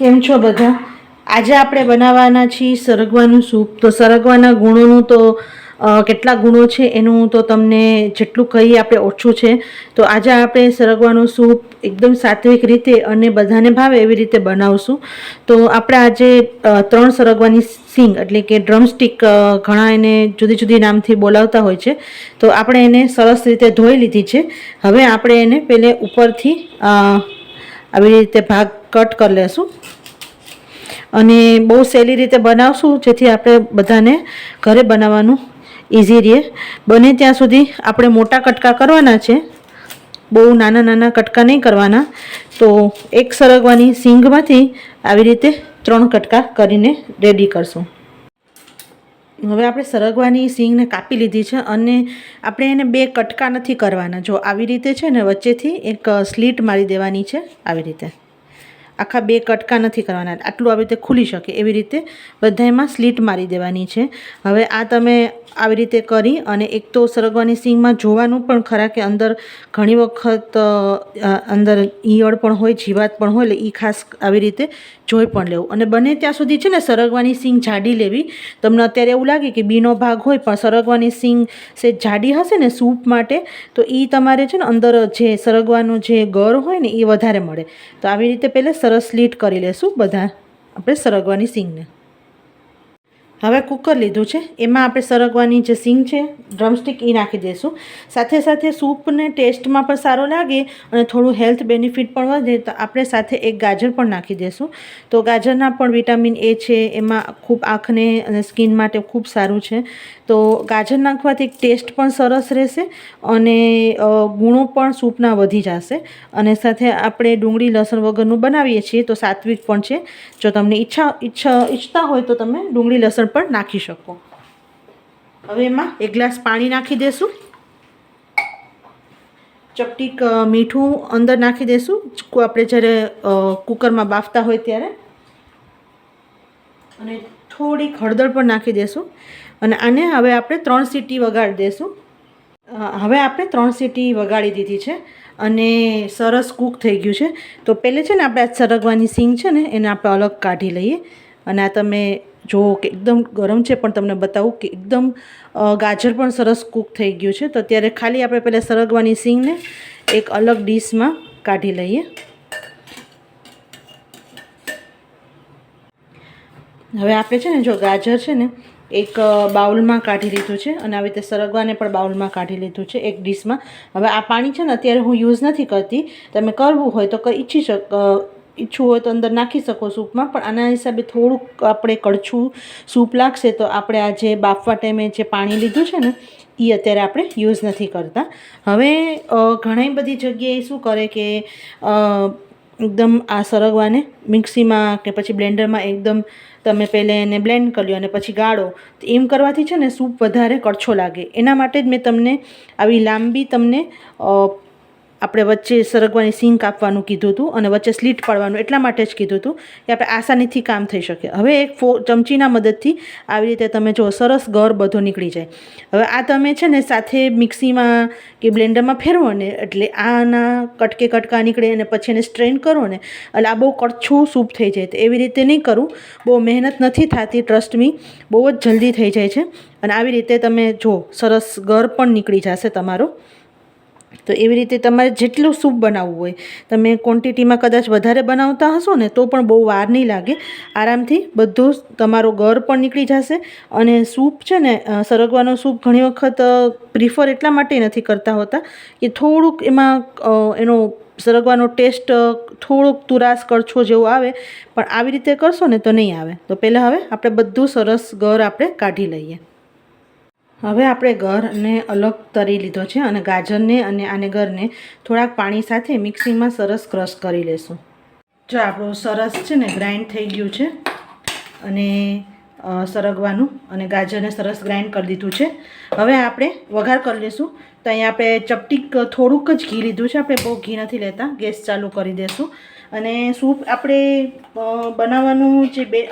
કેમ છો બધા? આજે આપણે બનાવવાના છીએ સરગવાનું સૂપ. તો સરગવાના ગુણોનું તો કેટલા ગુણો છે એનું તો તમને જેટલું કહીએ આપણે ઓછું છે. તો આજે આપણે સરગવાનું સૂપ એકદમ સાત્વિક રીતે અને બધાને ભાવે એવી રીતે બનાવશું. તો આપણે આજે ત્રણ સરગવાની સિંગ એટલે કે ડ્રમસ્ટિક ઘણા એને જુદી જુદી નામથી બોલાવતા હોય છે. તો આપણે એને સરસ રીતે ધોઈ લીધી છે. હવે આપણે એને પહેલે ઉપરથી આવી રીતે ભાગ કટ કરી લેશું. અને બહુ સહેલી રીતે બનાવશું, જેથી આપણે બધાને ઘરે બનાવવાનું ઇઝી રહે. બને ત્યાં સુધી આપણે મોટા કટકા કરવાના છે. બહુ નાના નાના કટકા નહીં કરવાના. તો એક સરગવાની સિંગમાંથી આવી રીતે ત્રણ કટકા કરીને રેડી કરશું. હવે આપણે સરગવાની સિંગને કાપી લીધી છે અને આપણે એને બે કટકા નથી કરવાના. જો આવી રીતે છે ને વચ્ચેથી એક સ્લીટ મારી દેવાની છે. આવી રીતે. આખા બે કટકા નથી કરવાના. આટલું આવી રીતે ખુલી શકે એવી રીતે બધામાં સ્લીટ મારી દેવાની છે. હવે આ તમે આવી રીતે કરી અને એક તો સરગવાની સિંગમાં જોવાનું પણ ખરા કે અંદર ઘણી વખત અંદર ઈયળ પણ હોય, જીવાત પણ હોય, એટલે એ ખાસ આવી રીતે જોઈ પણ લેવું. અને બને ત્યાં સુધી છે ને સરગવાની સિંગ જાડી લેવી. તમને અત્યારે એવું લાગે કે બીનો ભાગ હોય, પણ સરગવાની સિંગ સે જાડી હશે ને સૂપ માટે, તો એ તમારે છે ને અંદર જે સરગવાનું જે ગર હોય ને એ વધારે મળે. તો આવી રીતે પહેલાં સરસ સ્લીટ કરી લેશું બધા. આપણે સરગવાની સિંગને. હવે કુકર લીધું છે. એમાં આપણે સરગવાની જે સિંગ છે ડ્રમસ્ટિક એ નાખી દઈશું. સાથે સાથે સૂપને ટેસ્ટમાં પણ સારો લાગે અને થોડું હેલ્થ બેનિફિટ પણ વધે તો આપણે સાથે એક ગાજર પણ નાખી દઈશું. તો ગાજરના પણ વિટામિન એ છે, એમાં ખૂબ આંખને અને સ્કિન માટે ખૂબ સારું છે. તો ગાજર નાખવાથી ટેસ્ટ પણ સરસ રહેશે અને ગુણો પણ સૂપના વધી જશે. અને સાથે આપણે ડુંગળી, લસણ વગરનું બનાવીએ છીએ તો સાત્વિક પણ છે. જો તમને ઈચ્છા ઈચ્છા, ઈચ્છતા હોય તો તમે ડુંગળી, લસણ પણ નાખી શકો. હવે એમાં એક ગ્લાસ પાણી નાખી દેશું. ચપટીક મીઠું અંદર નાખી દેશું. આપણે જ્યારે કુકરમાં બાફતા હોય ત્યારે. અને થોડીક હળદર પણ નાખી દેશું. અને આને હવે આપણે ત્રણ સીટી વગાડી દેશું. હવે આપણે ત્રણ સીટી વગાડી દીધી છે. અને સરસ કૂક થઈ ગયું છે. તો પહેલે છે ને આપણે સરગવાની સિંગ છે ને, એને આપણે અલગ કાઢી લઈએ. અને આ તમે જુઓ કે એકદમ ગરમ છે, પણ તમને બતાવું કે એકદમ ગાજર પણ સરસ કૂક થઈ ગયું છે. તો અત્યારે ખાલી આપણે પહેલાં સરગવાની સિંગને એક અલગ ડીશમાં કાઢી લઈએ. હવે આપણે છે ને, જો ગાજર છે ને, એક બાઉલમાં કાઢી લીધું છે અને આવી રીતે સરગવાને પણ બાઉલમાં કાઢી લીધું છે એક ડીશમાં. હવે આ પાણી છે ને, અત્યારે હું યુઝ નથી કરતી. તમે કરવું હોય તો ઈચ્છી શક અ, ઈચ્છવું હોય તો અંદર નાખી શકો સૂપમાં પણ આના હિસાબે થોડુંક આપણે કડછું સૂપ લાગશે તો આપણે આ જે બાફવા ટાઈમે જે પાણી લીધું છે ને એ અત્યારે આપણે યુઝ નથી કરતા. હવે ઘણી બધી જગ્યાએ શું કરે કે એકદમ આ સરગવાને મિક્સીમાં કે પછી બ્લેન્ડરમાં એકદમ તમે પહેલે એને બ્લેન્ડ કરી લો અને પછી ગાળો. તો એમ કરવાથી છે ને સૂપ વધારે કડછો લાગે. એના માટે જ મેં તમને આવી લાંબી તમને આપણે વચ્ચે સરગવાની સિંગ કાપવાનું કીધું હતું અને વચ્ચે સ્લીટ પાડવાનું, એટલા માટે જ કીધું હતું કે આપણે આસાનીથી કામ થઈ શકે. હવે એક ફો ચમચીના મદદથી આવી રીતે તમે જો સરસ ગર બધો નીકળી જાય. હવે આ તમે છે ને સાથે મિક્સીમાં કે બ્લેન્ડરમાં ફેરવો ને એટલે આના કટકે કટકા નીકળે અને પછી એને સ્ટ્રેન કરો ને એટલે આ બહુ કડછું સૂપ થઈ જાય. તો એવી રીતે નહીં કરું. બહુ મહેનત નથી થતી ટ્રસ્ટ મી બહુ જ જલ્દી થઈ જાય છે. અને આવી રીતે તમે જો સરસ ગર પણ નીકળી જશે તમારો. તો એવી રીતે તમારે જેટલું સૂપ બનાવવું હોય, તમે ક્વોન્ટિટીમાં કદાચ વધારે બનાવતા હશો ને, તો પણ બહુ વાર નહીં લાગે. આરામથી બધું તમારો ગર પણ નીકળી જશે અને સૂપ છે ને સરગવાનો સૂપ ઘણી વખત પ્રિફર એટલા માટે નથી કરતા હોતા કે થોડુંક એમાં એનો સરગવાનો ટેસ્ટ થોડોક તુરાસ કરછો જેવો આવે, પણ આવી રીતે કરશો ને તો નહીં આવે. તો પહેલાં હવે આપણે બધું સરસ ગર આપણે કાઢી લઈએ. હવે આપણે ગરને અલગ તરી લીધો છે અને ગાજરને અને આને ગરને થોડાક પાણી સાથે મિક્સીમાં સરસ ક્રશ કરી લેશું. જો આપણું સરસ છે ને ગ્રાઇન્ડ થઈ ગયું છે અને સરગવાનું અને ગાજરને સરસ ગ્રાઇન્ડ કરી દીધું છે. હવે આપણે વઘાર કરી લઈશું તો અહીંયા આપણે ચપટીક થોડુંક જ ઘી લીધું છે. આપણે બહુ ઘી નથી લેતા. ગેસ ચાલુ કરી દઈશું અને સૂપ આપણે બનાવવાનું જે બે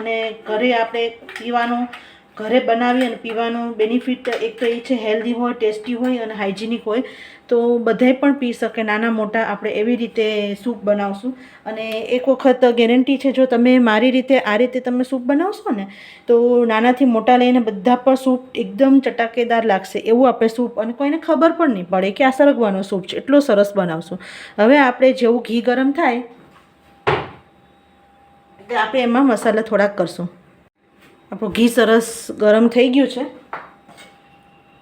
અને ઘરે આપણે પીવાનું ઘરે બનાવી અને પીવાનો બેનિફિટ એક તો એ છે હેલ્ધી હોય ટેસ્ટી હોય અને હાઇજેનિક હોય. તો બધાય પણ પી શકે, નાના મોટા આપણે એવી રીતે સૂપ બનાવશું. અને એક વખત ગેરંટી છે, જો તમે મારી રીતે આ રીતે તમે સૂપ બનાવશો ને, તો નાનાથી મોટા લઈને બધા પણ સૂપ એકદમ ચટાકેદાર લાગશે. એવું આપણે સૂપ અને કોઈને ખબર પણ નહીં પડે કે આ સરગવાનો સૂપ છે, એટલો સરસ બનાવશું. હવે આપણે જેવું ઘી ગરમ થાય, એટલે આપણે એમાં મસાલા થોડાક કરશું. આપણું ઘી સરસ ગરમ થઈ ગયું છે.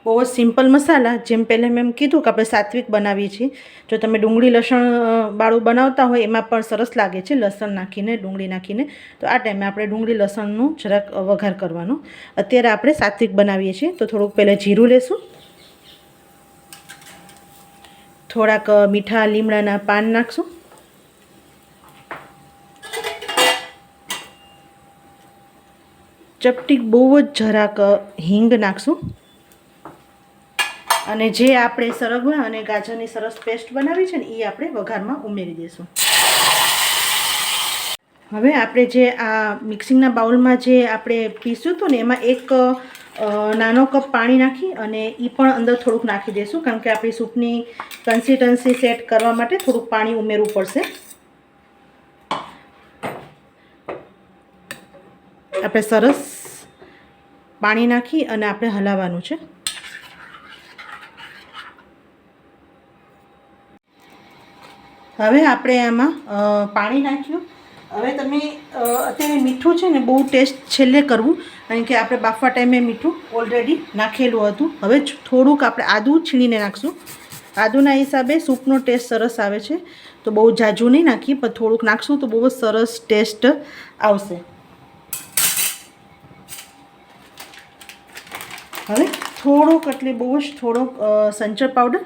બહુ જ સિમ્પલ મસાલા, જેમ પહેલાં મેં કીધું કે આપણે સાત્વિક બનાવીએ છીએ. જો તમે ડુંગળી લસણ વાળું બનાવતા હોય, એમાં પણ સરસ લાગે છે લસણ નાખીને, ડુંગળી નાખીને. તો આ ટાઈમે આપણે ડુંગળી લસણનું જરાક વઘાર કરવાનો. અત્યારે આપણે સાત્વિક બનાવીએ છીએ. તો થોડુંક પહેલાં જીરું લેશું. થોડાક મીઠા લીમડાના પાન નાખશું. ચપટી બહુ જ જરાક હિંગ નાખશું. અને જે આપણે સરગવા અને ગાજરની સરસ પેસ્ટ બનાવી છે ને એ આપણે વઘારમાં ઉમેરી દઈશું. હવે આપણે જે આ મિક્સિંગના બાઉલમાં જે આપણે પીસ્યું હતું ને, એમાં એક નાનો કપ પાણી નાખી અને એ પણ અંદર થોડુંક નાખી દઈશું, કારણ કે આપણી સૂપની કન્સિસ્ટન્સી સેટ કરવા માટે થોડુંક પાણી ઉમેરવું પડશે. આપણે સરસ પાણી નાખી અને આપણે હલાવવાનું છે. હવે આપણે આમાં પાણી નાખ્યું. હવે તમે અત્યારે મીઠું છે ને બહુ ટેસ્ટ છેલ્લે કરવું, કારણ કે આપણે બાફવા ટાઈમે મીઠું ઓલરેડી નાખેલું હતું. હવે થોડુંક આપણે આદું છીણીને નાખશું. આદુના હિસાબે સૂપનો ટેસ્ટ સરસ આવે છે. તો બહુ જાજુ નહીં નાખીએ, પણ થોડુંક નાખશું તો બહુ જ સરસ ટેસ્ટ આવશે. હવે થોડોક એટલે બહુ જ થોડોક સંચર પાવડર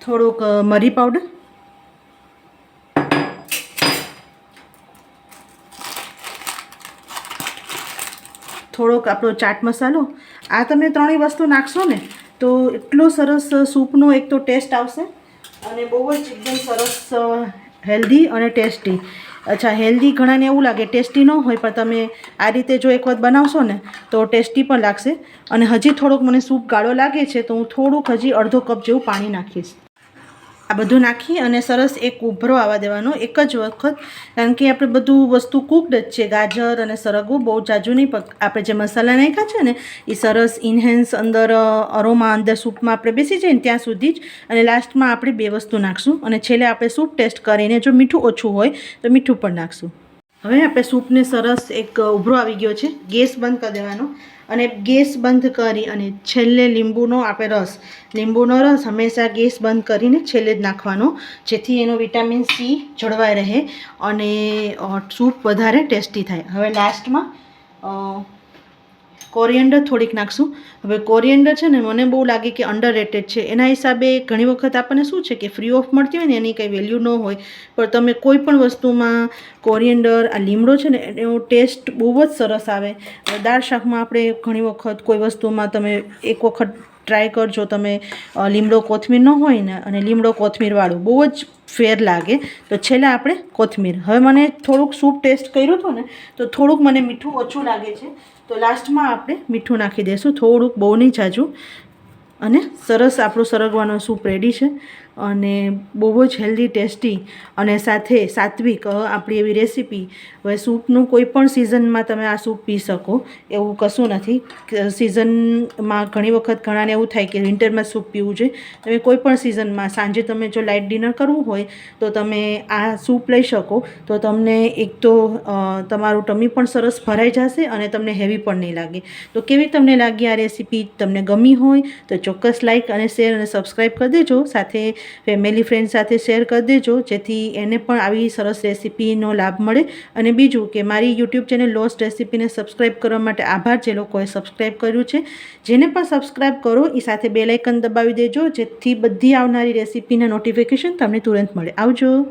થોડોક મરી પાવડર થોડોક આપણો ચાટ મસાલો. આ તમે ત્રણેય વસ્તુ નાખશો ને, તો એટલો સરસ સૂપનો એક તો ટેસ્ટ આવશે. અને બહુ જ એકદમ સરસ હેલ્ધી અને ટેસ્ટી. અચ્છા હેલ્ધી ઘણાને એવું લાગે ટેસ્ટી ન હોય, પણ તમે આ રીતે જો એક વખત બનાવશો ને, તો ટેસ્ટી પણ લાગશે. અને હજી થોડોક મને સૂપ ગાળો લાગે છે, તો હું થોડુંક હજી અડધો કપ જેવું પાણી નાખીશ. આ બધું નાખી અને સરસ એક ઉભરો આવવા દેવાનો એક જ વખત. કારણ કે આપણે બધું વસ્તુ કૂકડ જ છે. ગાજર અને સરગવું બહુ જાજુ નહીં, પણ આપણે જે મસાલા નાખ્યા છે ને, એ સરસ ઇન્હેન્સ અંદર અરોમા અંદર સૂપમાં આપણે બેસી જઈએ ને ત્યાં સુધી જ અને લાસ્ટમાં આપણે બે વસ્તુ નાખશું. અને છેલ્લે આપણે સૂપ ટેસ્ટ કરીને, જો મીઠું ઓછું હોય, તો મીઠું પણ નાખશું. હવે આપણે સૂપને સરસ એક ઉભરો આવી ગયો છે. ગેસ બંધ કરી દેવાનો. અને ગેસ બંધ કરી અને છેલ્લે લીંબુનો આપણે રસ. લીંબુનો રસ હંમેશા ગેસ બંધ કરીને છેલ્લે જ નાખવાનો, જેથી એનો વિટામિન સી જળવાઈ રહે અને સૂપ વધારે ટેસ્ટી થાય. હવે લાસ્ટમાં કોરિએન્ડર થોડીક નાખશું. હવે કોરિએન્ડર છે ને, મને બહુ લાગે કે અંડર રેટેડ છે. એના હિસાબે ઘણી વખત આપણને શું છે કે ફ્રી ઓફ મળતી હોય ને, એની કંઈ વેલ્યુ ન હોય. પણ તમે કોઈ પણ વસ્તુમાં કોરિએન્ડર આ લીમડો છે ને, એનો ટેસ્ટ બહુ જ સરસ આવે. દાળ શાકમાં આપણે ઘણી વખત કોઈ વસ્તુમાં તમે એક વખત ટ્રાય કરજો, તમે લીમડો કોથમીર ન હોય ને, અને લીમડો કોથમીરવાળું બહુ જ ફેર લાગે. તો છેલ્લે આપણે કોથમીર. હવે મને થોડુંક સૂપ ટેસ્ટ કર્યું હતું ને, તો થોડુંક મને મીઠું ઓછું લાગે છે. તો લાસ્ટમાં આપણે મીઠું નાખી દઈશું. થોડુંક બહુ નહીં જાજુ. અને સરસ આપણો સરગવાનો સૂપ રેડી છે. અને બહુ જ હેલ્ધી ટેસ્ટી અને સાથે સાત્વિક આપણી એવી રેસીપી હવે સૂપનું કોઈ પણ સિઝનમાં તમે આ સૂપ પી શકો. એવું કશું નથી. સિઝનમાં ઘણી વખત ઘણાને એવું થાય કે વિન્ટરમાં સૂપ પીવું જોઈએ તમે કોઈ પણ સિઝનમાં સાંજે તમે જો લાઇટ ડિનર કરવું હોય, તો તમે આ સૂપ લઈ શકો. તો તમને એક તો તમારું ટમી પણ સરસ ભરાઈ જશે અને તમને હેવી પણ નહીં લાગે. તો કેવી તમને લાગી આ રેસીપી તમને ગમી હોય, તો ચોક્કસ લાઇક અને શેર અને સબસ્ક્રાઈબ કરી દેજો. સાથે ફેમિલી ફ્રેન્ડ સાથે શેર કરી દેજો, જેથી એને પણ આવી સરસ રેસીપીનો લાભ મળે. અને બીજું કે મારી યુટ્યુબ ચેનલ લોસ્ટ રેસીપીને સબસ્ક્રાઈબ કરવા માટે આભાર જે લોકોએ સબસ્ક્રાઈબ કર્યું છે. જેને પણ સબસ્ક્રાઈબ કરો એ સાથે બે લાઇકન દબાવી દેજો, જેથી બધી આવનારી રેસીપીના નોટિફિકેશન તમને તુરંત મળે. આવજો.